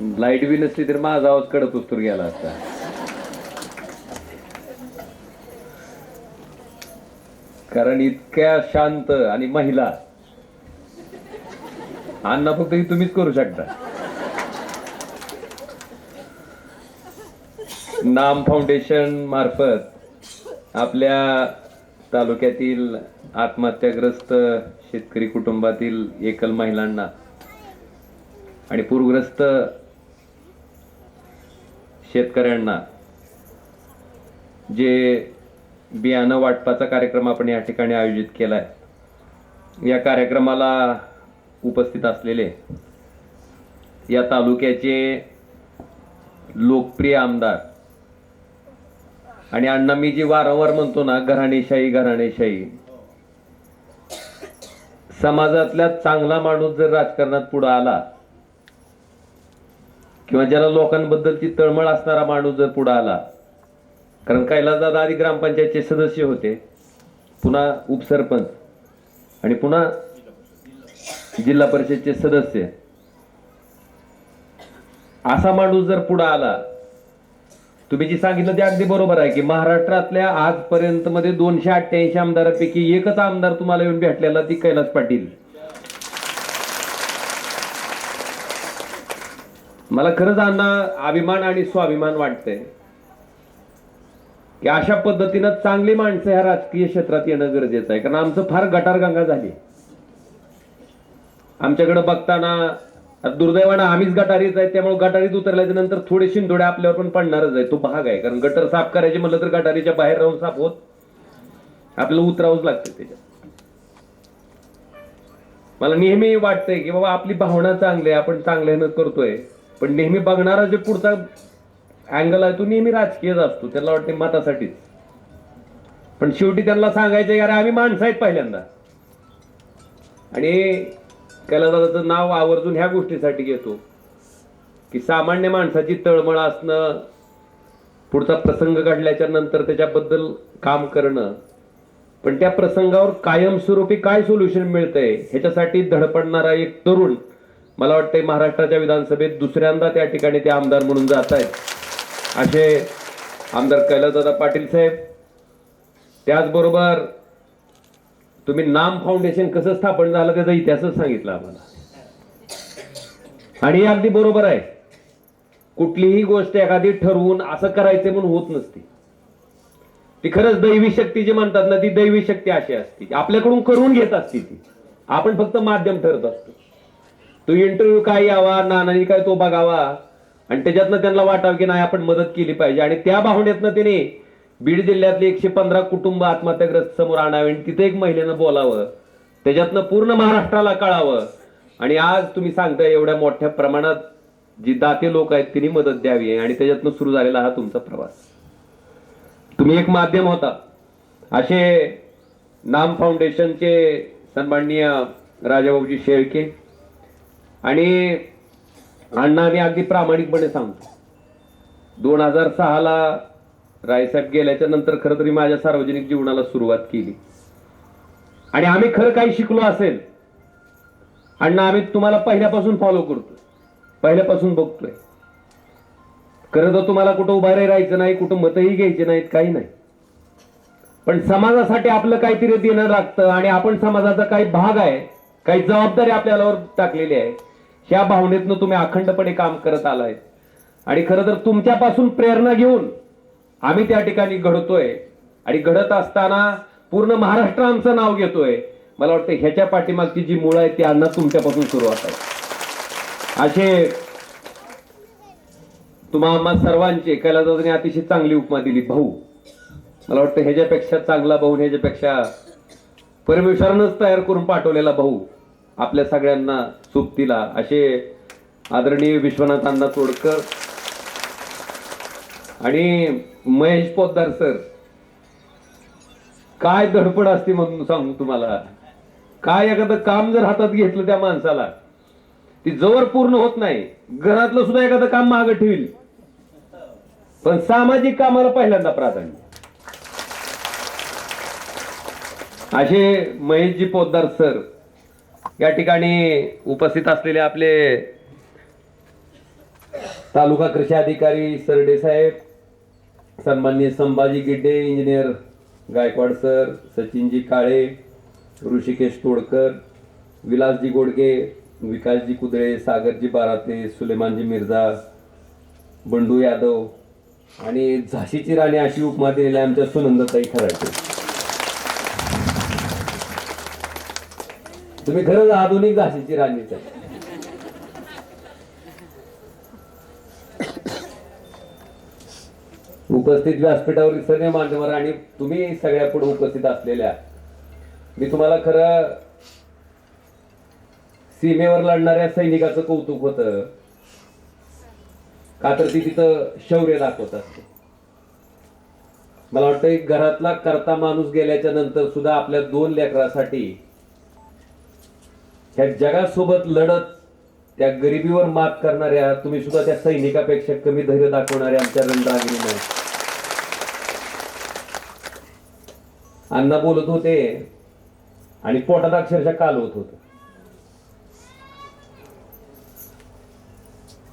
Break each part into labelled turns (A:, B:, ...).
A: Light बी नसली तर माझा आवाज कडक उत्तर गेला असता. कारण इतक्या शांत आणि महिला. अण्णा फक्त ही तुम्हीच करू शकता. नाम फाउंडेशन मार्फत आपल्या तालुक्यातील आत्महत्याग्रस्त शेतकरी कुटुंबातील एकल महिलांना आणि पूरग्रस्त शेतकऱ्यांना जे बियाणं वाटपाचा कार्यक्रम आपण या ठिकाणी आयोजित केला आहे या कार्यक्रमाला उपस्थित असलेले या तालुक्याचे लोकप्रिय आमदार आणि अण्णा मी जी वारंवार म्हणतो ना घराणेशाही घराणेशाही समाजातल्या चांगला माणूस जर राजकारणात पुढं आला किंवा ज्याला लोकांबद्दलची तळमळ असणारा माणूस जर पुढे आला कारण कैलासदादा आधी ग्रामपंचायतचे सदस्य होते पुन्हा उपसरपंच आणि पुन्हा जिल्हा परिषदचे सदस्य. असा माणूस जर पुढे आला तुम्ही जी सांगितलं ते अगदी बरोबर आहे की महाराष्ट्रातल्या आजपर्यंत मध्ये दोनशे अठ्ठ्याऐंशी आमदारापैकी एकच आमदार तुम्हाला येऊन भेटलेला ती कैलास पाटील. मला खरंच अण्णा अभिमान आणि स्वाभिमान वाटतंय. की अशा पद्धतीनं चांगली माणसं ह्या राजकीय क्षेत्रात येणं गरजेचं आहे. कारण आमचं फार गटारगंगा झाली. आमच्याकडे बघताना दुर्दैवानं आम्हीच गटारीच आहे त्यामुळे गटारीत उतरल्याच्या नंतर थोडे शिंदोडे आपल्यावर पण पडणारच आहे तो भाग आहे. कारण गटर साफ करायचे म्हणलं तर गटारीच्या बाहेर राहून साफ होत. आपल्याला उतरावंच लागतं त्याच्यात. मला नेहमी वाटतंय की बाबा आपली भावना चांगली आहे आपण चांगल्यानं करतोय. पण नेहमी बघणारा जे पुढचा अँगल आहे तो नेहमी राजकीयच असतो. त्याला वाटते मतासाठीच. पण शेवटी त्यांना सांगायचं अरे आम्ही माणसं आहेत पहिल्यांदा. आणि कैलासदादाचं नाव आवर्जून ह्या गोष्टीसाठी घेतो की सामान्य माणसाची तळमळ असणं पुढचा प्रसंग घडल्याच्या नंतर त्याच्याबद्दल काम करणं पण त्या प्रसंगावर कायमस्वरूपी काय सोल्युशन मिळतंय ह्याच्यासाठी धडपडणारा एक तरुण मला वाटतंय महाराष्ट्राच्या विधानसभेत दुसऱ्यांदा त्या ठिकाणी ते आमदार म्हणून जात आहेत. असे आमदार कैलासदादा पाटील साहेब. त्याचबरोबर तुम्ही नाम फाउंडेशन कसं स्थापन झालं त्याचा इतिहासच सांगितला आम्हाला. आणि हे अगदी बरोबर आहे. कुठलीही गोष्ट एखादी ठरवून असं करायचं म्हणून होत नसते. ती खरंच दैवी शक्ती जी म्हणतात ना ती दैवी शक्ती अशी असते. आपल्याकडून करून घेत असते ती. आपण फक्त माध्यम ठरत असतो. तो इंटरव्ह्यू काय यावा नानानी काय तो बघावा आणि त्याच्यातनं त्यांना वाटावं की नाही आपण मदत केली पाहिजे. आणि त्या भावनेतनं त्याने बीड जिल्ह्यातले एकशे पंधरा कुटुंब आत्महत्याग्रस्त समोर आणावे आणि तिथे एक महिलेनं बोलावं. त्याच्यातनं पूर्ण महाराष्ट्राला कळावं. आणि आज तुम्ही सांगताय एवढ्या मोठ्या प्रमाणात जी दाते लोक आहेत तिने मदत द्यावी आणि त्याच्यातनं सुरू झालेला हा तुमचा प्रवास. तुम्ही एक माध्यम होता. असे नाम फाउंडेशनचे सन्माननीय राजाभाऊजी शेळके आणि अण्णा आम्ही अगदी प्रामाणिकपणे सांगतो. दोन हजार सहाला रायसाहेब गेल्याच्यानंतर खरं तरी माझ्या सार्वजनिक जीवनाला सुरुवात केली. आणि आम्ही खरं काही शिकलो असेल अण्णा आम्ही तुम्हाला पहिल्यापासून फॉलो करतो पहिल्यापासून बघतोय. खरं तर तुम्हाला कुठं उभारे राहायचं नाही कुठं मतही घ्यायचे नाहीत काही नाही. पण समाजासाठी आपलं काहीतरी देणं लागतं आणि आपण समाजाचा काही भाग आहे काही जबाबदारी आपल्याला टाकलेली आहे. ह्या भावनेतनं तुम्ही अखंडपणे काम करत आलाय. आणि खरं तर तुमच्यापासून प्रेरणा घेऊन आम्ही त्या ठिकाणी घडतोय. आणि घडत असताना पूर्ण महाराष्ट्र आमचं नाव घेतोय. मला वाटतं ह्याच्या पाठीमागची जी मुळं आहेत ती अण्णा तुमच्यापासून सुरुवात आहे. असे तुम्हा आम्हा सर्वांचे कैलासदादाने अतिशय चांगली उपमा दिली भाऊ. मला वाटतं ह्याच्यापेक्षा चांगला भाऊ ह्याच्यापेक्षा परमेश्वरानंच तयार करून पाठवलेला भाऊ. आपल्या सगळ्यांना सोबतीला असे आदरणीय विश्वनाथ अण्णा तोडकर आणि महेश पोद्दार सर. काय धडपड असते म्हणून सांगू तुम्हाला? काय एखादं काम जर हातात घेतलं त्या माणसाला ती जवळ पूर्ण होत नाही. घरातलं सुद्धा एखादं काम मागं ठेवील. पण सामाजिक कामाला पहिल्यांदा प्राधान्य. असे महेशजी पोद्दार सर या ठिकाणी उपस्थित असलेले आपले तालुका कृषी अधिकारी सरडे साहेब सन्मान्य संभाजी गिड्डे इंजिनियर गायकवाड सर सचिनजी काळे ऋषिकेश तोडकर विलासजी गोडके विकासजी कुदळे सागरजी बाराते सुलेमानजी मिर्झा बंडू यादव आणि झाशीची राणी अशी उपमा दिलेल्या आमच्या सुनंदताई खराटे तुम्ही खरंच आधुनिक झाशीची राणीच आहे उपस्थित व्यासपीठावरील सर्व मान्यवर आणि तुम्ही सगळ्या पुढे उपस्थित असलेल्या मी तुम्हाला खरं सीमेवर लढणाऱ्या सैनिकाचं कौतुक होतं. का तर ती तिथं शौर्य दाखवत असते. मला वाटतं घरातला करता माणूस गेल्याच्यानंतर सुद्धा आपल्या दोन लेकरासाठी ह्या जगासोबत लढत त्या गरिबीवर मात करणाऱ्या तुम्ही सुद्धा त्या सैनिकापेक्षा कमी धैर्य दाखवणाऱ्या आमच्या रणरागिणी नाही अण्णा बोलत होते आणि पोटात अक्षरशः काल होत होत.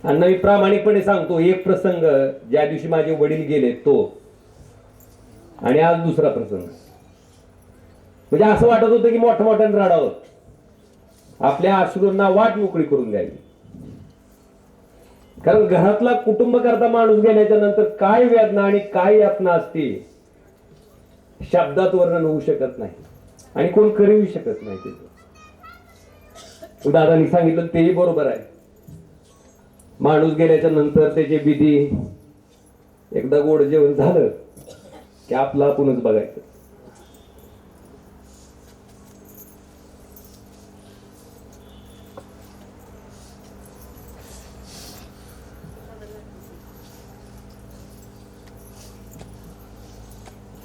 A: अण्णा मी प्रामाणिकपणे सांगतो एक प्रसंग ज्या दिवशी माझे वडील गेले तो आणि आज दुसरा प्रसंग. म्हणजे असं वाटत होतं की मोठ्या मोठ्याने रडावं. आपल्या अश्रूंना वाट मोकळी करून द्यावी. कारण घरातला कुटुंब करता माणूस गेल्याच्यानंतर काय वेदना आणि काय यातना असते शब्दात वर्णन होऊ शकत नाही. आणि कोण करूही शकत नाही तिथं दादानी सांगितलं तेही बरोबर आहे. माणूस गेल्याच्यानंतर त्याची विधी एकदा गोड जेवण झालं की आपलं आपणच बघायचं.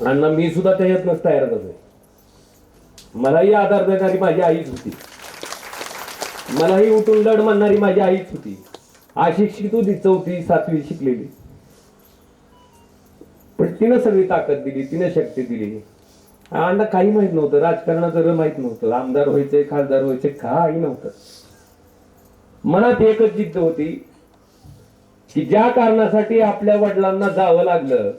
A: अण्णा मी सुद्धा त्याच्यातनंच तयार आहे मलाही आधार देणारी माझी आईच होती. मलाही उठून लढ म्हणणारी माझी आईच होती. अशिक्षित होती चौथी सातवी शिकलेली. पण तिनं सगळी ताकद दिली तिनं शक्ती दिली. अण्णा काही माहीत नव्हतं. राजकारणाचं र माहीत नव्हतं. आमदार व्हायचंय खासदार व्हायचे काही नव्हतं. मनात एकच जिद्द होती की ज्या कारणासाठी आपल्या वडिलांना जावं लागलं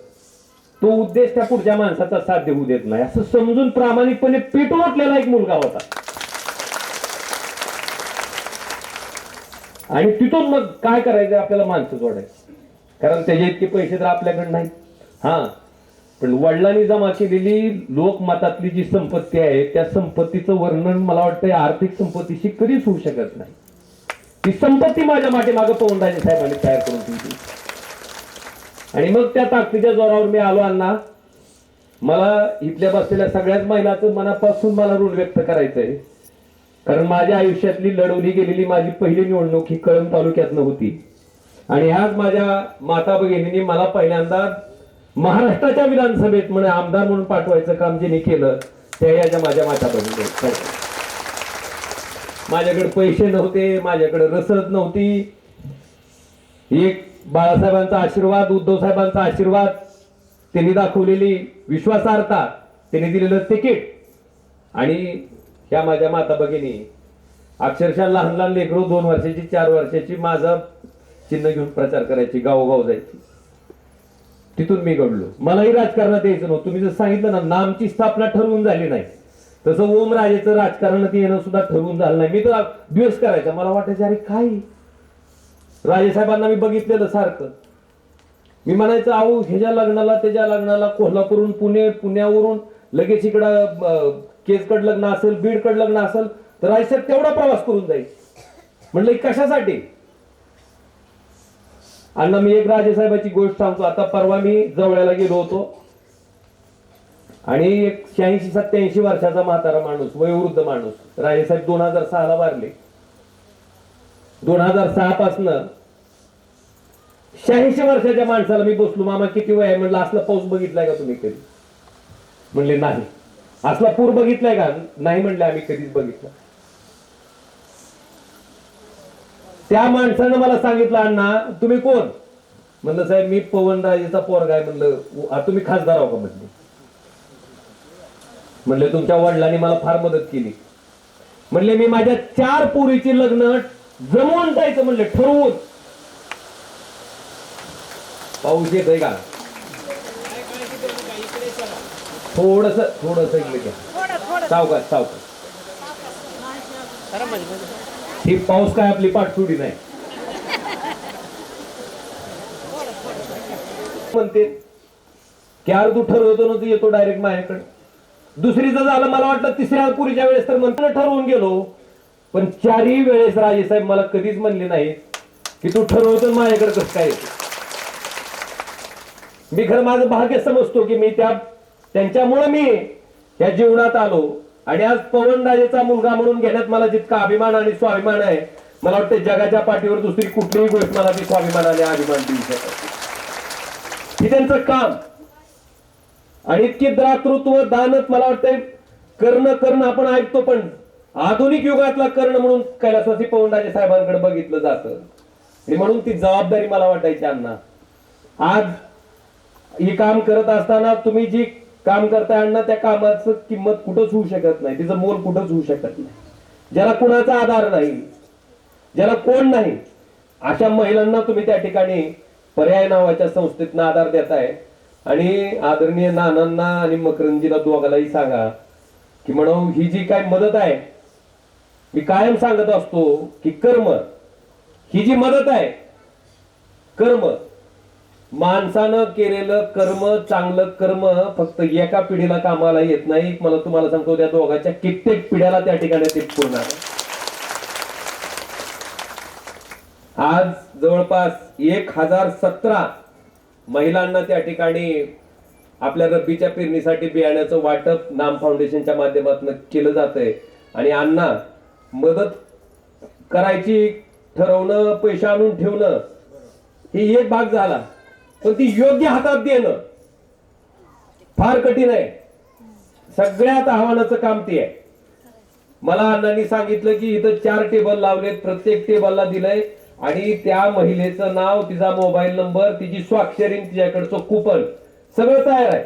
A: तो उद्देश त्या पुढच्या माणसाचा साध्य होऊ देत नाही. असं समजून प्रामाणिकपणे पेटून एक मुलगा होता. आणि तिथून मग काय करायचं? आपल्याला माणसं जोडायचं. कारण त्याचे इतके पैसे तर आपल्याकडे नाही हा. पण वडिलांनी जमा केलेली लोकमतातली जी संपत्ती आहे त्या संपत्तीचं वर्णन मला वाटतं आर्थिक संपत्तीशी कधीच होऊ शकत नाही. ती संपत्ती माझ्या मागे पवनराजे साहेबांनी तयार करून दिली आणि मग त्या ताकदीच्या जोरावर मी आलो अण्णा. मला इथल्या बसलेल्या सगळ्याच महिलाचं मनापासून मला ऋण व्यक्त करायचंय. कारण माझ्या आयुष्यातली लढवली गेलेली माझी पहिली निवडणूक ही कळंब तालुक्यातनं होती. आणि ह्याच माझ्या माता भगिनींनी मला पहिल्यांदा महाराष्ट्राच्या विधानसभेत म्हणे आमदार म्हणून पाठवायचं काम ज्यांनी केलं त्या याच्या माझ्या माता भगिनी. माझ्याकडे पैसे नव्हते माझ्याकडे रसद नव्हती. एक बाळासाहेबांचा आशीर्वाद उद्धवसाहेबांचा आशीर्वाद त्यांनी दाखवलेली विश्वासार्हता त्यांनी दिलेलं तिकीट. आणि ह्या माझ्या माता भगिनी अक्षरशः लहान लहान लेकरू दोन वर्षाची चार वर्षाची माझा चिन्ह घेऊन प्रचार करायची गावोगाव जायची. तिथून मी घडलो. मलाही राजकारणात यायचं नव्हतं. तुम्ही जर सांगितलं ना नामची स्थापना ठरवून झाली नाही तसं ओम राजाचं राजकारणात येणं सुद्धा ठरवून झालं नाही. मी तर द्वेष करायचा. मला वाटायचं अरे काय? राजेसाहेबांना मी बघितलेलं सारखं. मी म्हणायचं अहो ह्याच्या लग्नाला त्याच्या लग्नाला कोल्हापूरहून पुणे पुण्यावरून लगेच इकडं केसकड लग्न असेल बीडकड लग्न असेल तर राजेसाहेब तेवढा प्रवास करून जाईल. म्हणलं कशासाठी? अण्णा मी एक राजेसाहेबाची गोष्ट सांगतो. आता परवा मी जवळ्याला गेलो होतो. आणि एक शहाऐंशी सत्याऐंशी वर्षाचा म्हातारा माणूस वयोवृद्ध माणूस राजेसाहेब दोन हजार सहाला वारले. दोन हजार सहा पासन शहाऐंशी वर्षाच्या माणसाला मी बसलो मामा किती वय आहे? म्हणलं असला पाऊस बघितलाय का तुम्ही कधी? म्हणले नाही. असला पूर बघितलाय का? नाही म्हणले आम्ही कधीच बघितला. त्या माणसानं मला सांगितलं अण्णा तुम्ही कोण? म्हणलं साहेब मी पवनराजेचा पोरगा आहे. म्हणलं तुम्ही खासदार आहो का? म्हणले. म्हणले तुमच्या वडिलांनी मला फार मदत केली. म्हणले मी माझ्या चार पोरीची लग्न जमवून जायचं म्हणले ठरवून. पाऊस येतोय का? थोडस थोडस सावकाश सावकाश. ही पाऊस काय आपली पाठसुडी नाही. म्हणते की अरे तू ठरवतो ना तू येतो डायरेक्ट माझ्याकडे. दुसरीचं झालं मला वाटलं तिसऱ्या पुरीच्या वेळेस तर म्हणतो ठरवून गेलो. पण चारही वेळेस राजेसाहेब मला कधीच म्हणले नाही की तू ठरवतो माझ्याकडे कसं काय मी खरं माझं भाग्य समजतो की मी त्या त्यांच्यामुळे मी या जीवनात आलो. आणि आज पवनराजेचा मुलगा म्हणून घेण्यात मला जितका अभिमान आणि स्वाभिमान आहे मला वाटतं जगाच्या पाठीवर दुसरी कुठलीही गोष्ट मला ती आणि अभिमान देऊ शकत हे त्यांचं काम. आणि इतकी दातृत्व दानत मला वाटतंय करणं करणं आपण ऐकतो पण आधुनिक युगातला कर्ण म्हणून कैलासवासी पवनराजे साहेबांकडे बघितलं जातं. आणि म्हणून ती जबाबदारी मला वाटायची अण्णा. आज हे काम करत असताना तुम्ही जी काम करताय अण्णा त्या कामाचं किंमत कुठंच होऊ शकत नाही. तिचं मोल कुठंच होऊ शकत नाही. ज्याला कुणाचा आधार नाही ज्याला कोण नाही अशा महिलांना तुम्ही त्या ठिकाणी पर्याय नावाच्या संस्थेतनं आधार देताय. आणि आदरणीय नानांना आणि मकरंजीला दोघालाही सांगा की म्हणून ही जी काय मदत आहे मी कायम सांगत असतो की कर्म ही जी मदत आहे कर्म माणसानं केलेलं कर्म चांगलं कर्म फक्त एका पिढीला कामाला येत नाही. मला तुम्हाला सांगतो त्या दोघांच्या कित्येक पिढ्याला त्या ठिकाणी ते पूर्ण आज जवळपास एक हजार सतरा महिलांना त्या ठिकाणी आपल्या रब्बीच्या पेरणीसाठी बियाण्याचं वाटप नाम फाउंडेशनच्या माध्यमातून केलं जात आहे आणि अण्णा मदत करायची ठरवणं पैसे आणून ठेवणं ही एक भाग झाला. पण ती योग्य हातात देणं फार कठीण आहे. सगळ्यात आव्हानाचं काम ते आहे. मला अण्णांनी सांगितलं की इथं चार टेबल लावलेत प्रत्येक टेबलला दिलंय. आणि त्या महिलेचं नाव तिचा मोबाईल नंबर तिची स्वाक्षरी तिच्याकडचं कुपन सगळं तयार आहे.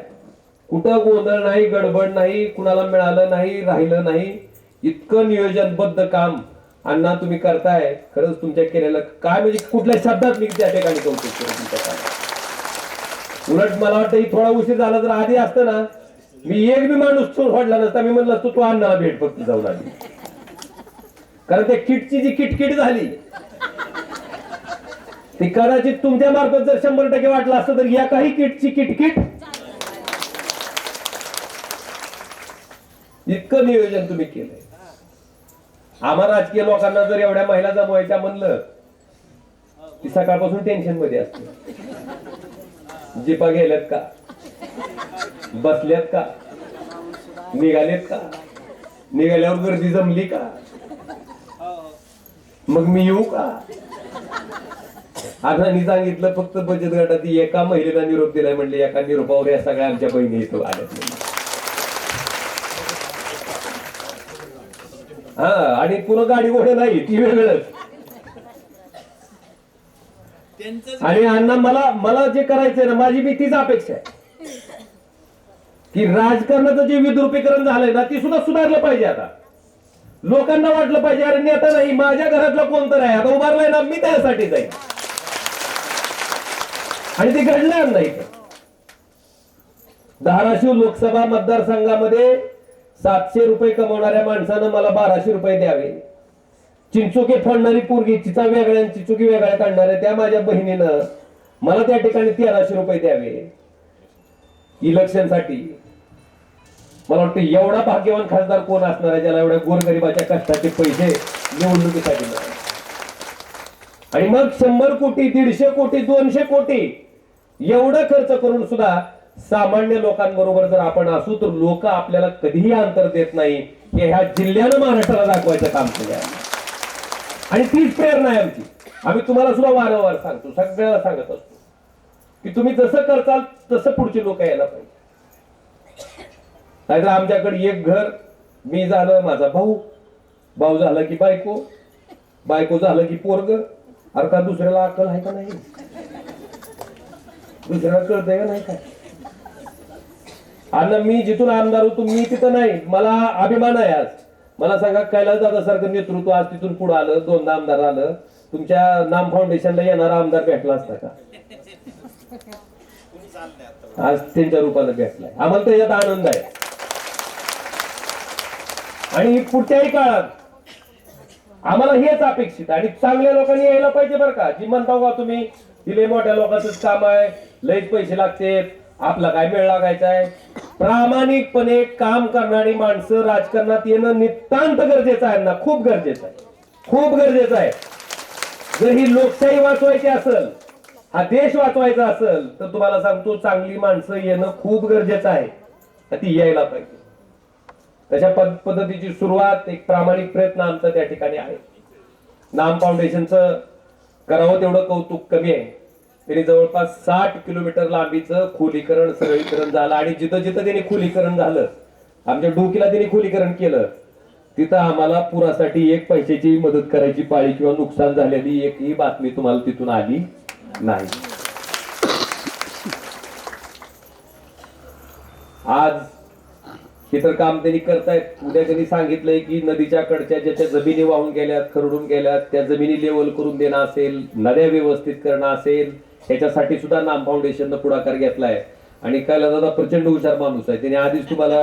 A: कुठं गोंधळ नाही गडबड नाही कुणाला मिळालं नाही राहिलं नाही. इतकं नियोजनबद्ध काम अण्णा तुम्ही करताय. खरंच तुमच्या केलेलं काय म्हणजे कुठल्या शब्दात मी त्या ठिकाणी कौतुक करू तुमच्या काम उलट मला वाटतं ही थोडा उशीर झाला तर आधी असतं ना मी एक बी माणूस सोडला नसता मी म्हणलं असतो तू अण्णाला भेट फक्त जाऊन आली. कारण त्या किटची जी किटकिट झाली ती कदाचित तुमच्या मार्फत जर शंभर टक्के वाटलं असतं तर या काही किटची किटकिट इतकं नियोजन तुम्ही केलंय. आम्हा राजकीय लोकांना जर एवढ्या महिला जमवायच्या म्हणलं की सकाळपासून टेन्शनमध्ये असते. जिपा गेल्यात का? बसल्यात का? निघालेत का? निघाल्यावर गर्दी जमली का? मग मी येऊ का? अण्णांनी सांगितलं फक्त बचत गटात एका महिलेला निरोप दिलाय म्हणले एका निरोपावर या सगळ्या आमच्या बहिणी इथं आल्यात हा आणि पुन्हा गाडी घोडे नाही ती वेगळंच. आणि अण्णा मला मला जे करायचंय ना माझी बी तीच अपेक्षा आहे. की राजकारणाचं जे विद्रुपीकरण झालंय ना ती सुद्धा सुधारलं पाहिजे आता. लोकांना वाटलं पाहिजे अरे नेता नाही माझ्या घरातला कोणतर आहे? आता उभारलाय ना मी त्यासाठी जाईल आणि ते घडलं नाही. धाराशिव लोकसभा मतदारसंघामध्ये सातशे रुपये कमवणाऱ्या माणसानं मला बाराशे रुपये द्यावे. चिंचुके फोडणारी पोरगी चिचा वेगळ्या आणि चिचुकी वेगळ्या काढणाऱ्या त्या माझ्या बहिणीनं मला त्या ठिकाणी तेराशे रुपये द्यावे. इलेक्शनसाठी. मला वाटतं एवढा भाग्यवान खासदार कोण असणार आहे ज्याला एवढ्या गोरगरिबाच्या कष्टाचे पैसे निवडणुकीसाठी आणि मग शंभर कोटी दीडशे कोटी दोनशे कोटी एवढा खर्च करून सुद्धा सामान्य लोकांबरोबर जर आपण असू तर लोक आपल्याला कधीही अंतर देत नाही. हे ह्या जिल्ह्यानं महाराष्ट्राला दाखवायचं काम केलं आहे आणि तीच प्रेरणा आहे आमची. आम्ही तुम्हाला सुद्धा वारंवार सांगतो सगळ्याला सांगत असतो की तुम्ही जसं करताल तसं पुढचे लोक यायला पाहिजे. नाहीतर आमच्याकडे एक घर मी झालं माझा भाऊ भाऊ झाला की बायको बायको झालं की पोरग. अरे का दुसऱ्याला अक्कल आहे का नाही? दुसऱ्याला कळतंय का नाही काय? आणि मी जिथून आमदार होतो मी तिथं नाही. मला अभिमान आहे आज. मला सांगा कैलास दादा सारखं नेतृत्व आज तिथून पुढे आलं दोनदा आमदार आलं. तुमच्या नाम फाउंडेशनला येणारा आमदार भेटला असता का? आज त्यांच्या रूपानं भेटलाय. आम्हाला त्याच्यात आनंद आहे. आणि पुढच्याही काळात आम्हाला हेच अपेक्षित आणि चांगल्या लोकांनी यायला पाहिजे बरं का. जी म्हणता हो का तुम्ही दिले लय मोठ्या लोकांचंच काम आहे लयच पैसे लागते. आपला काय वेळ लागायचा आहे? प्रामाणिकपणे काम करणारी माणसं राजकारणात येणं नितांत गरजेचं आहे ना. खूप गरजेचं आहे. खूप गरजेचं आहे. जर ही लोकशाही वाचवायची असेल हा देश वाचवायचा असेल तर तुम्हाला सांगतो चांगली माणसं येणं खूप गरजेचं आहे. ती यायला पाहिजे. तशा पद्धतीची सुरुवात एक प्रामाणिक प्रयत्न आमचा त्या ठिकाणी आहे. नाम फाउंडेशनचं करावं तेवढं कौतुक कमी आहे. त्यांनी जवळपास साठ किलोमीटर लांबीचं खोलीकरण सरळीकरण झालं आणि जिथं जिथं त्यांनी खोलीकरण झालं आमच्या डोकीला त्यांनी खोलीकरण केलं तिथं आम्हाला पुरासाठी एक पैशाची मदत करायची पाळी किंवा नुकसान झालेली एकही बातमी तुम्हाला तिथून आली नाही. आज हे तर काम त्यांनी करतायत. उद्या त्यांनी सांगितलंय की नदीच्या कडच्या ज्याच्या जमिनी वाहून गेल्यात खरडून गेल्यात त्या जमिनी लेवल करून देणं असेल नद्या व्यवस्थित करणं असेल ह्याच्यासाठी सुद्धा नाम फाउंडेशननं पुढाकार घेतलाय. आणि कायला दादा प्रचंड हुशार माणूस आहे. त्याने आधीच तुम्हाला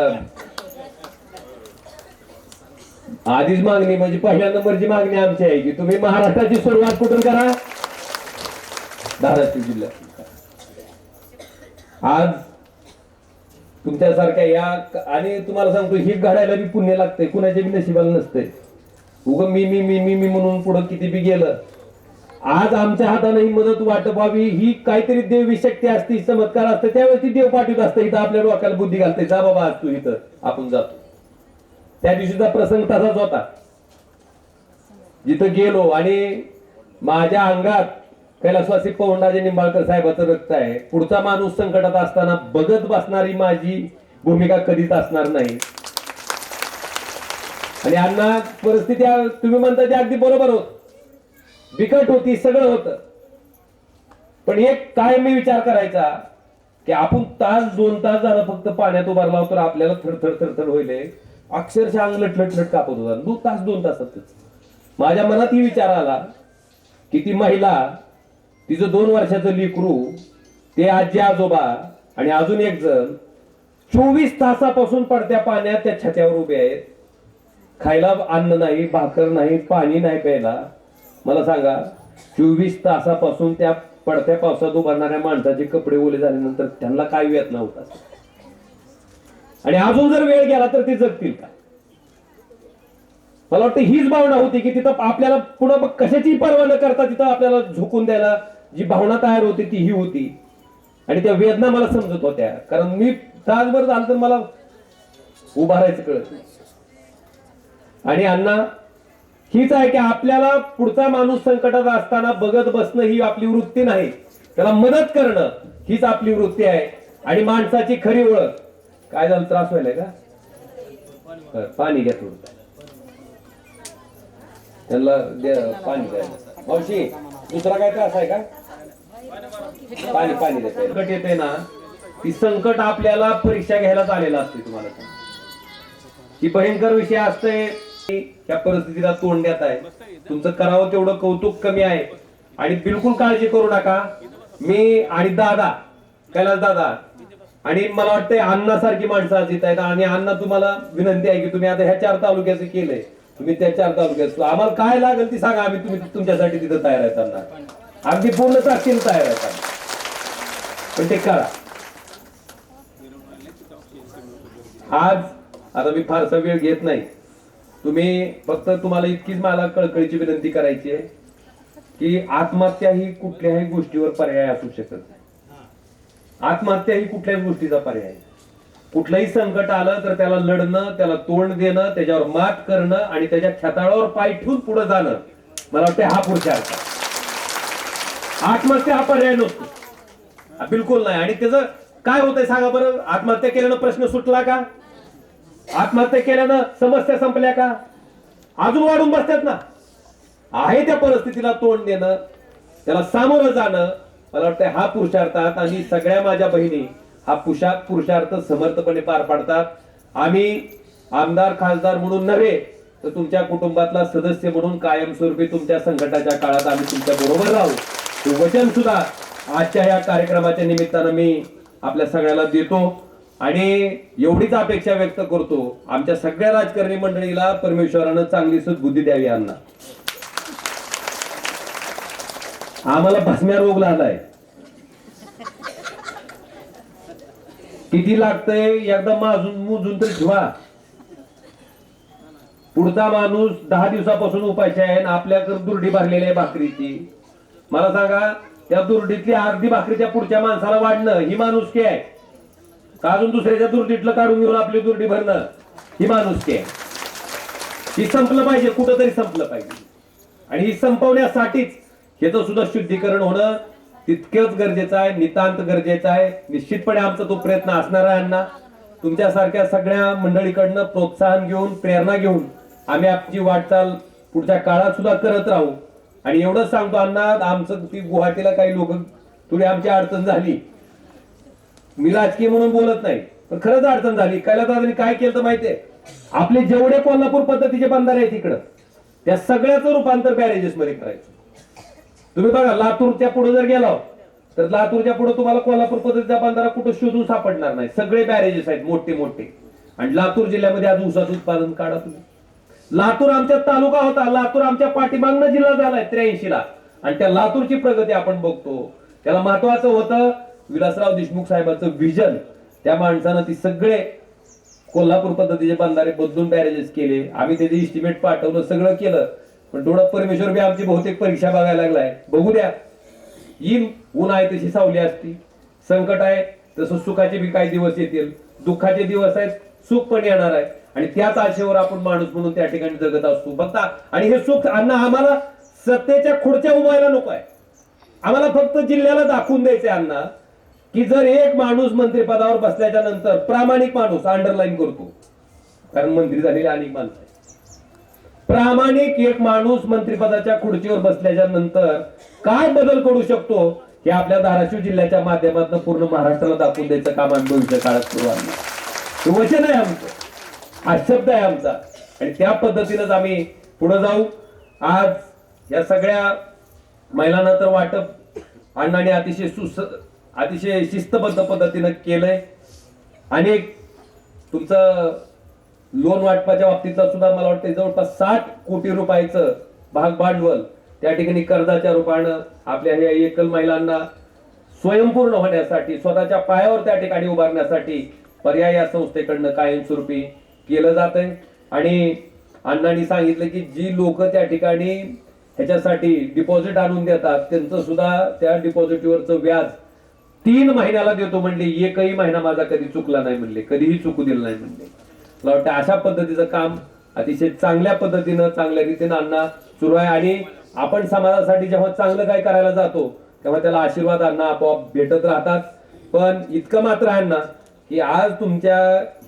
A: आधीच मागणी म्हणजे पहिल्या नंबरची मागणी आमची आहे की तुम्ही महाराष्ट्राची सुरुवात कुठून करा? धाराशिव जिल्ह्यात. आज तुमच्यासारख्या या आणि तुम्हाला सांगतो ही घडायला बी पुण्य लागतंय. कुणाच्या बी नशिबाला नसतंय. उग मी मी मी मी मी म्हणून पुढं किती बी गेलं आज आमच्या हाताने ही मदत वाटप व्हावी ही काहीतरी देवी शक्ती असते चमत्कार असते त्यावेळेस ती देव पाठवत असते. इथं आपल्या डोक्याला बुद्धी घालते. जा बाबा आज तू इथं. आपण जातो. त्या दिवशीचा प्रसंग तसाच होता. जिथं गेलो आणि माझ्या अंगात कैलासवासी पवनराजे निंबाळकर साहेबाचं रक्त आहे. पुढचा माणूस संकटात असताना बघत बसणारी माझी भूमिका कधीच असणार नाही. आणि अण्णा परिस्थिती तुम्ही म्हणता ते अगदी बरोबर होत. बिकट होती सगळं होतं. पण एक काय मी विचार करायचा की आपण तास दोन तास झाला फक्त पाण्यात उभारला तर आपल्याला थरथर थरथर होईल अक्षरशः अंग लटलट कापत होता. दोन तास दोन तासातच माझ्या मनात ही विचार आला की ती महिला तिचं दोन वर्षाचं लिकरू ते आजी आजोबा आणि अजून एक जण चोवीस तासापासून पडत्या पाण्यात त्या छत्यावर उभे आहेत. खायला अन्न नाही भाकर नाही पाणी नाही प्यायला. मला सांगा चोवीस तासापासून त्या पडत्या पावसात उभारणाऱ्या माणसाचे कपडे ओले झाल्यानंतर त्यांना काय वेदना होतात आणि अजून जर वेळ गेला तर ते जगतील का? मला वाटतं हीच भावना होती की तिथं आपल्याला पुन्हा कशाची पर्वा न करता तिथं आपल्याला झोकून द्यायला जी भावना तयार होती ती ही होती. आणि त्या वेदना मला समजत होत्या. कारण मी तासभर झालं तर मला उभारायचं कळत नाही. आणि अण्णा हीच आहे की आपल्याला पुढचा माणूस संकटात असताना बघत बसणं ही आपली वृत्ती नाही. त्याला मदत करणं हीच आपली वृत्ती आहे. आणि माणसाची खरी ओळख. काय झालं? त्रास व्हायलाय का? पाणी घ्या थोडं. त्यांना पाणी द्या. मावशी दुसरा काय त्रास आहे का? पाणी पाणी द्या. संकट येते ना ती संकट आपल्याला परीक्षा घ्यायलाच आलेला असते तुम्हाला. ती ही भयंकर विषय असते या परिस्थितीला तोंड देत आहे. तुमचं करावं तेवढं कौतुक कमी आहे. आणि बिलकुल काळजी करू नका. मी आणि दादा कैलास दादा आणि मला वाटतंय अण्णासारखी माणसं आज आहेत. आणि अण्णा तुम्हाला विनंती आहे की तुम्ही आता ह्या चार तालुक्याचं केलंय. तुम्ही त्या चार तालुक्याचं आम्हाला काय लागेल ती सांगा. आम्ही तुम्ही तुमच्यासाठी तिथं तयार आहेत त्यांना. अगदी पूर्ण ताकदीने तयार आहेत पण ते करा. आज आता मी फारसा वेळ घेत नाही. तुम्ही फक्त तुम्हाला इतकीच मला कळकळीची विनंती करायची आहे की आत्महत्या ही कुठल्याही गोष्टीवर पर्याय असू शकत नाही. आत्महत्या ही कुठल्याही गोष्टीचा पर्याय आहे. कुठलंही संकट आलं तर त्याला लढणं त्याला तोंड देणं त्याच्यावर मात करणं आणि त्याच्या छताळावर पाय ठेवून पुढे जाणं मला वाटतं हा पुढच्या अर्थ आत्महत्या हा पर्याय नसतो. बिलकुल नाही. आणि त्याचं काय होतंय सांगा बरं? आत्महत्या केल्यानं प्रश्न सुटला का? आत्महत्या केल्यानं समस्या संपल्या का? अजून वाढून बसतात ना. आहे त्या परिस्थितीला तोंड देणं त्याला सामोरं जाणं मला वाटतं हा पुरुषार्थात आणि सगळ्या माझ्या बहिणी हा पुशाख पुरुषार्थ समर्थपणे पार पाडतात. आम्ही आमदार खासदार म्हणून नव्हे तर तुमच्या कुटुंबातला सदस्य म्हणून कायमस्वरूपी तुमच्या संकटाच्या काळात आम्ही तुमच्या बरोबर राहू. हे वचन सुद्धा आजच्या या कार्यक्रमाच्या निमित्तानं मी आपल्या सगळ्याला देतो. आणि एवढीच अपेक्षा व्यक्त करतो आमच्या सगळ्या राजकारणी मंडळीला परमेश्वरानं चांगली सद्बुद्धी द्यावी यांना. आम्हाला भस्म्या रोग लागलाय. किती लागतंय? एकदा माजून मोजून तर ठेवा. पुढचा माणूस दहा दिवसापासून उपायचे आहे आणि आपल्याकडे दुर्डी भरलेली आहे भाकरीची. मला सांगा त्या दुर्डीतली अर्धी भाकरीच्या पुढच्या माणसाला वाढणं ही माणुसकी आहे. अजून दुसऱ्याच्या दुर्डीतलं काढून घेऊन आपली दुर्डी भरणं ही माणुसकी आहे. ही संपलं पाहिजे कुठंतरी संपलं पाहिजे. आणि ही संपवण्यासाठीच ह्याचं सुद्धा शुद्धीकरण होणं तितकंच गरजेचं आहे नितांत गरजेचं आहे. निश्चितपणे आमचा तो प्रयत्न असणार आहे अण्णा. तुमच्यासारख्या सगळ्या मंडळीकडनं प्रोत्साहन घेऊन प्रेरणा घेऊन आम्ही आपली वाटचाल पुढच्या काळात सुद्धा करत राहू. आणि एवढंच सांगतो अण्णा आमचं ती गुवाहाटीला काही लोक थोडी आमची अडचण झाली. मी राजकीय म्हणून बोलत नाही. पण खरंच अडचण झाली. कैलासदादांनी काय केलं तर माहितीये? आपले जेवढे कोल्हापूर पद्धतीचे बंधारे आहेत तिकडं त्या सगळ्याचं रूपांतर बॅरेजेस मध्ये करायचं. तुम्ही बघा लातूरच्या पुढे जर गेलो तर लातूरच्या पुढे तुम्हाला कोल्हापूर पद्धतीचा बंधारा कुठं शोधून सापडणार नाही. सगळे बॅरेजेस आहेत मोठे मोठे आणि लातूर जिल्ह्यामध्ये आज ऊसाचं उत्पादन काढा तुम्ही. लातूर आमच्या तालुका होता. लातूर आमच्या पाठीमागनं जिल्हा झालाय त्र्याऐंशी ला आणि त्या लातूरची प्रगती आपण बघतो. त्याला महत्वाचं होतं विलासराव देशमुख साहेबांचं विजन त्या माणसानं ती सगळे कोल्हापूर पद्धतीचे बंधारे बदलून बॅरेजेस केले. आम्ही त्याचे इस्टिमेट पाठवलं सगळं केलं. पण डोळा परमेश्वर बी आमची बहुतेक परीक्षा बघायला लागलाय. बघू द्या. येईल ऊन आहे तशी सावली असती. संकट आहे तसं सुखाचे बी काही दिवस येतील. दुःखाचे दिवस आहेत सुख पण येणार आहे. आणि त्याच आशेवर आपण माणूस म्हणून त्या ठिकाणी जगत असतो बघता आणि हे सुख अन्न आम्हाला सत्तेच्या खुर्च्या उभायला नको आहे. आम्हाला फक्त जिल्ह्याला दाखवून द्यायचंय अण्णा. की जर एक माणूस मंत्रिपदावर बसल्याच्या नंतर प्रामाणिक माणूस अंडरलाईन करतो कारण मंत्री झालेले अनेक माणसं आहेत. प्रामाणिक एक माणूस मंत्रिपदाच्या खुर्चीवर बसल्याच्या नंतर काय बदल करू शकतो हे आपल्या धाराशिव जिल्ह्याच्या माध्यमातून पूर्ण महाराष्ट्राला दाखवून द्यायचं काम आंदोलनच्या काळात सुरू आहे. वचन आहे आमचं. हा शब्द आहे आमचा. आणि त्या पद्धतीनंच आम्ही पुढे जाऊ. आज या सगळ्या महिलांना तर वाटप अण्णाने अतिशय सुस अतिशय शिस्तबद्ध पद्धतीनं केलंय. अनेक तुमचं लोन वाटपाच्या बाबतीतला सुद्धा मला वाटतं जवळपास साठ कोटी रुपयाचं भाग भांडवल त्या ठिकाणी कर्जाच्या रूपानं आपल्या ह्या एकल महिलांना स्वयंपूर्ण होण्यासाठी स्वतःच्या पायावर त्या ठिकाणी उभारण्यासाठी पर्याय या संस्थेकडनं कायमस्वरूपी केलं जात आहे आणि अण्णांनी सांगितलं की जी लोक त्या ठिकाणी ह्याच्यासाठी डिपॉझिट आणून देतात त्यांचं सुद्धा त्या डिपॉझिटवरचं व्याज तीन महिन्याला देतो म्हणले एकही महिना माझा कधी चुकला नाही म्हणले कधीही चुकू दिलं नाही म्हणले. मला वाटतं अशा पद्धतीचं काम अतिशय चांगल्या पद्धतीनं चांगल्या रीतीनं अण्णा सुरू आहे. आणि आपण समाजासाठी जेव्हा चांगलं काय करायला जातो तेव्हा त्याला आशीर्वाद अण्णा आपोआप भेटत राहतात. पण इतकं मात्र आहे ना की आज तुमच्या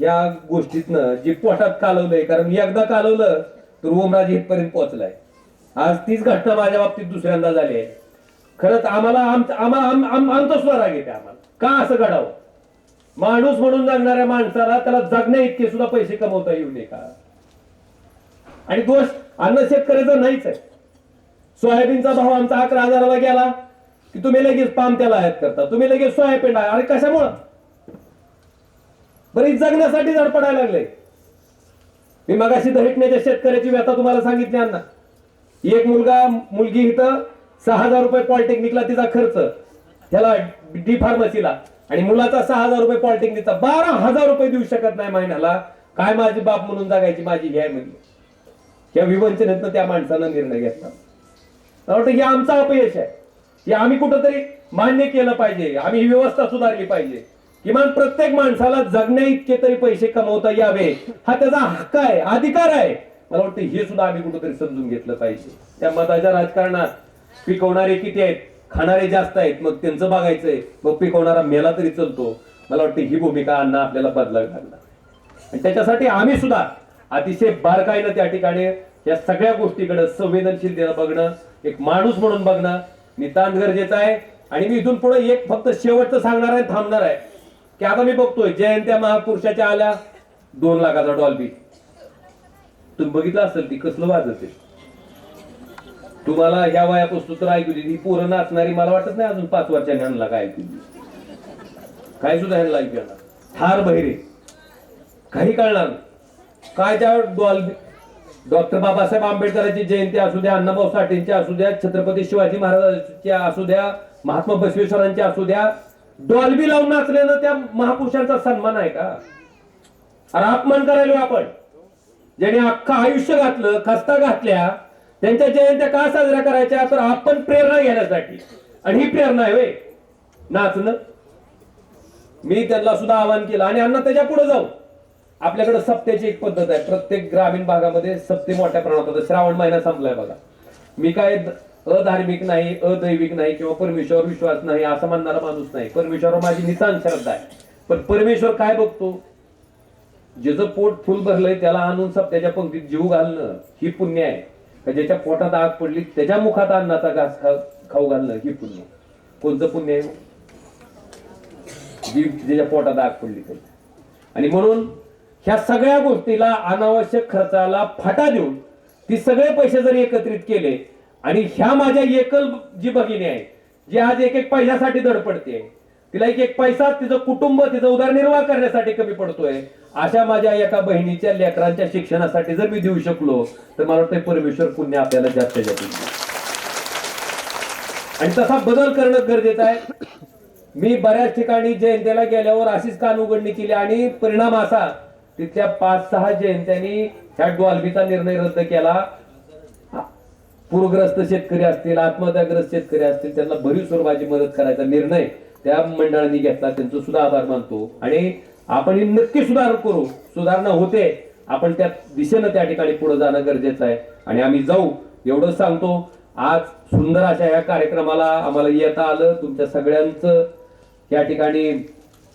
A: या गोष्टीतनं जे पोटात कालवलंय कारण एकदा कालवलं तर ओमराज इथपर्यंत पोहोचलाय. आज तीच घटना माझ्या बाबतीत दुसऱ्यांदा झाली आहे. खरंच आम्हाला आमचं आमचा सुद्धा राग येते आम्हाला. का असं घडावं? माणूस म्हणून जगणाऱ्या माणसाला त्याला जगण्या इतके सुद्धा पैसे कमवता येऊ नये का? आणि दोष अन्न शेतकऱ्याचा नाहीच आहे. सोयाबीनचा भाव आमचा अकरा हजाराला गेला की तुम्ही लगेच पाम त्याला आयात करता. तुम्ही लगेच सोयाबीन आहे अरे कशामुळं? बरीच जगण्यासाठी जड पडायला लागले. मी मगाशी दहिटण्याच्या शेतकऱ्याची व्यथा तुम्हाला सांगितली अण्णा. एक मुलगा मुलगी इथं सहा हजार रुपये पॉलिटेक्निकला तिचा खर्च. त्याला डी फार्मसीला. आणि मुलाचा सहा हजार रुपये पॉलिटेक्निकचा. बारा हजार रुपये देऊ शकत नाही महिन्याला. काय माझी बाप म्हणून जगायची माझी घ्याय म्हणली. म्हणजे या विवंचनेतनं त्या माणसानं निर्णय घेतला. मला वाटतं हे आमचा अपयश आहे. हे आम्ही कुठंतरी मान्य केलं पाहिजे. आम्ही ही व्यवस्था सुधारली पाहिजे. किमान प्रत्येक माणसाला जगण्या इतके तरी पैसे कमवता यावे. हा त्याचा हक्क आहे अधिकार आहे. मला वाटतं हे सुद्धा आम्ही कुठंतरी समजून घेतलं पाहिजे. त्या मताच्या राजकारणात पिकवणारे किती आहेत? खाणारे जास्त आहेत. मग त्यांचं बघायचंय. मग पिकवणारा मेला तरी चलतो. मला वाटतं ही भूमिका अण्णा आपल्याला बदलावी लागणार. आणि त्याच्यासाठी आम्ही सुद्धा अतिशय बारकाईनं त्या ठिकाणी या सगळ्या गोष्टीकडे संवेदनशीलतेनं बघणं एक माणूस म्हणून बघणं नितांत गरजेचं आहे. आणि मी इथून पुढे एक फक्त शेवटचं सांगणार आहे थांबणार आहे. की आता मी बघतोय जयंत्या महापुरुषाच्या आल्या. दोन लाखाचा डॉल्बी. तुम्ही बघितलं असेल ती कसलं वाजत आहे? तुम्हाला ह्या वयापासून तर ऐकू दे. ही पोरं नाचणारी मला वाटत नाही अजून पाच वर्षांनी ह्यांना काय ऐकू काय सुद्धा ह्यांना ऐकू येणार बहिरे. काही कळणार काय त्या डॉल डॉक्टर बाबासाहेब आंबेडकरांची जयंती असू द्या अण्णाभाऊ साठेंची असू द्या छत्रपती शिवाजी महाराजांच्या असू द्या महात्मा बसवेश्वरांच्या असू द्या डॉल्बी लावून नाचल्यानं त्या महापुरुषांचा सन्मान आहे का? अरे अपमान करायलो आपण. ज्याने अख्खं आयुष्य घातलं खस्ता घातल्या त्यांच्या जयंत्या का साजऱ्या करायच्या? तर आपण प्रेरणा घेण्यासाठी. आणि ही प्रेरणा आहे होय. नाचणं. मी त्यांना सुद्धा आवाहन केलं. आणि अण्णा त्याच्या पुढे जाऊ. आपल्याकडे सप्त्याची एक पद्धत आहे. प्रत्येक ग्रामीण भागामध्ये सप्ते मोठ्या प्रमाणात होतं श्रावण महिना संपलाय बघा. मी काय अधार्मिक नाही अदैविक नाही किंवा परमेश्वर विश्वास नाही असं म्हणणारा माणूस नाही. परमेश्वर माझी नितांत श्रद्धा आहे. पण परमेश्वर काय बघतो? ज्याचं पोट फुल भरलंय त्याला आणून सप्त्याच्या पंक्तीत जीव घालणं ही पुण्य आहे. ज्याच्या पोटात आग पडली त्याच्या मुखात अन्नाचा घास खाऊ घालणं ही पुण्य. कोणतं पुण्य आहे? ज्याच्या पोटात आग पडली तर आणि म्हणून ह्या सगळ्या गोष्टीला अनावश्यक खर्चाला फाटा देऊन ती सगळे पैसे जर एकत्रित केले आणि ह्या माझ्या एकल जी भगिनी आहे जी आज एक एक पैशासाठी धडपडते तिला एक एक पैसा तिचं कुटुंब तिचा उदरनिर्वाह करण्यासाठी कमी पडतोय अशा माझ्या एका बहिणीच्या लेकरांच्या शिक्षणासाठी जर मी देऊ शकलो तर मला वाटतं परमेश्वर पुण्य आपल्याला जास्त जास्त आणि तसा बदल करणं गरजेचं आहे. मी बऱ्याच ठिकाणी जयंतीला गेल्यावर अशीच कान उघडणी केली आणि परिणाम असा तिथल्या पाच सहा जयंत्यांनी ह्या डॉल्बीचा निर्णय रद्द केला. पूरग्रस्त शेतकरी असतील आत्महत्याग्रस्त शेतकरी असतील त्यांना भरीव स्वरूपाची मदत करायचा निर्णय त्या मंडळांनी घेतला. त्यांचं सुद्धा आभार मानतो. आणि आपण ही नक्की सुधारणा करू. सुधारणा होते. आपण त्या दिशेनं त्या ठिकाणी पुढे जाणं गरजेचं आहे. आणि आम्ही जाऊ. एवढं सांगतो. आज सुंदर अशा या कार्यक्रमाला आम्हाला येता आलं. तुमच्या सगळ्यांचं या ठिकाणी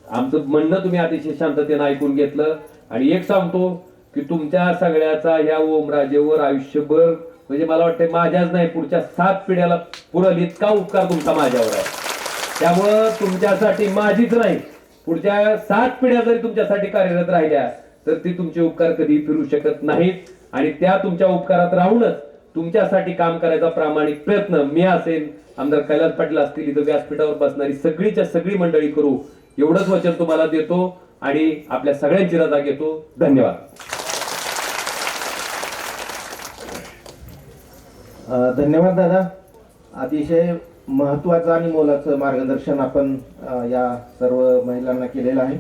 A: आमचं म्हणणं तुम्ही अतिशय शांततेनं ऐकून घेतलं. आणि एक सांगतो की तुमच्या सगळ्याचा या ओमराजेवर आयुष्यभर म्हणजे मला वाटतं माझ्याच नाही पुढच्या सात पिढ्याला पुरल इतका उपकार तुमचा माझ्यावर आहे. त्यामुळं तुमच्यासाठी माझीच नाही पुढच्या सात पिढ्या जरी तुमच्यासाठी कार्यरत राहिल्या तर ती तुमचे उपकार कधी फिरू शकत नाहीत. आणि त्या तुमच्या उपकारात राहूनच तुमच्यासाठी काम करायचा प्रामाणिक प्रयत्न मी असेल आमदार कैलास पाटील असतील इथं व्यासपीठावर बसणारी सगळीच्या सगळी मंडळी करू एवढंच वचन तुम्हाला देतो आणि आपल्या सगळ्यांची रजा घेतो. धन्यवाद.
B: धन्यवाद दादा. अतिशय महत्वाचं आणि मोलाचं मार्गदर्शन आपण या सर्व महिलांना केलेलं आहे.